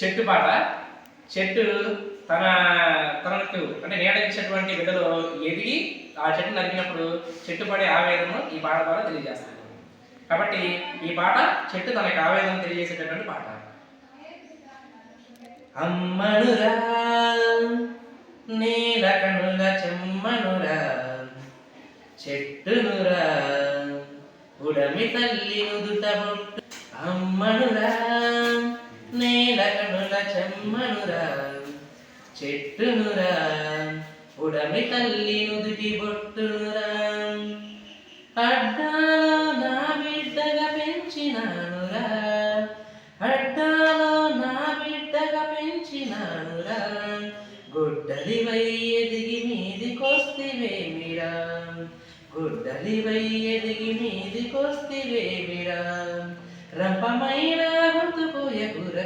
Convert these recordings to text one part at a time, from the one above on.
చెట్టు పాట. చెట్టు తన తనకు అంటే నీడనిచ్చినటువంటి విధలు ఎదిగి ఆ చెట్టు నరికినప్పుడు చెట్టు పడే ఆవేదనను ఈ పాట ద్వారా తెలియజేస్తాను కాబట్టి ఈ పాట చెట్టు తనకు ఆవేదన తెలియజేసేటటువంటి పాట. అమ్మనురా నీల కనుల చెమ్మనురా చెట్టునురా ఉడమి తల్లి నుదుట బొట్టు. అమ్మనురా. చెమ్మనురా చెట్టునురా ఉడమి తల్లి నుదుటి బొట్టునురా. అడ్డాలో నా బిడ్డగా పెంచినానురా. అడ్డాలో నా బిడ్డగా పెంచినానురా. గుడ్డలి వై ఎదిగి మీదికొస్తివేమిరా గుడ్డలివై ఎదిగి మీదికొస్తివేమిరా రంపమైన గుర్తుపోయ ఎగుర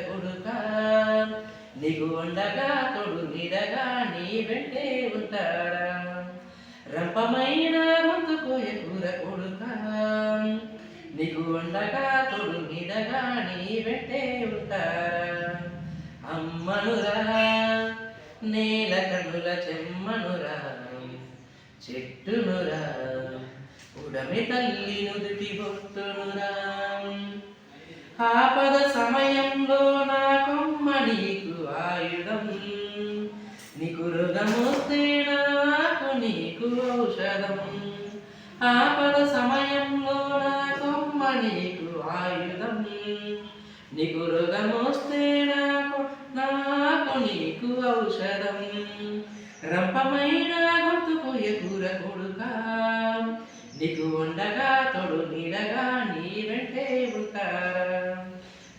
కొడుకా ఉండగా తొడు నిడగా నీ వెంటే ఉంటాడా? రంపమైన ముందుకు ఎగుర కొడుక? నీకు ఉండగా తొడు నిడగా నీ వెంటే ఉంటాడా? అమ్మనురా నేల కనుల చెమ్మనురా చెట్టునురా ఉడమి తల్లి నుదుటి బొట్టునురా. ఆపద సమయంలో నీకు నాకు నీకు ఔషధం. ఆపద సమయంలో నా నీకు ఆయుధం. నీకు రుగమొస్తే నాకు నాకు నీకు ఔషధం. రంపమైన గుర్తుకు ఎగుర కొడుకా. నీకు ఉండగా తొడు నీడగా నీ వెంటే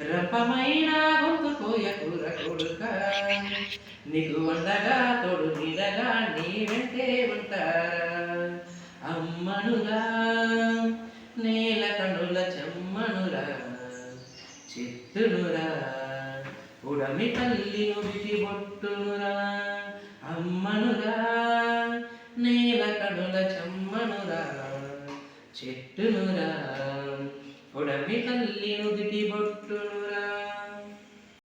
రంపమైన గొంతుకు ఎగుర కొడుకా నీకు ఉండగా తోడు నీడగా నీ వెంటే. ఉంటారా అమ్మనురా నేల కనుల చెమ్మనురా చెట్టునురా ఉడమి తల్లి నుడిటి బొట్టునురా. అమ్మనురా నేల కనుల చెమ్మనురా చెట్టునురా ఉడమి తల్లి నుదిటి బొట్టునురా.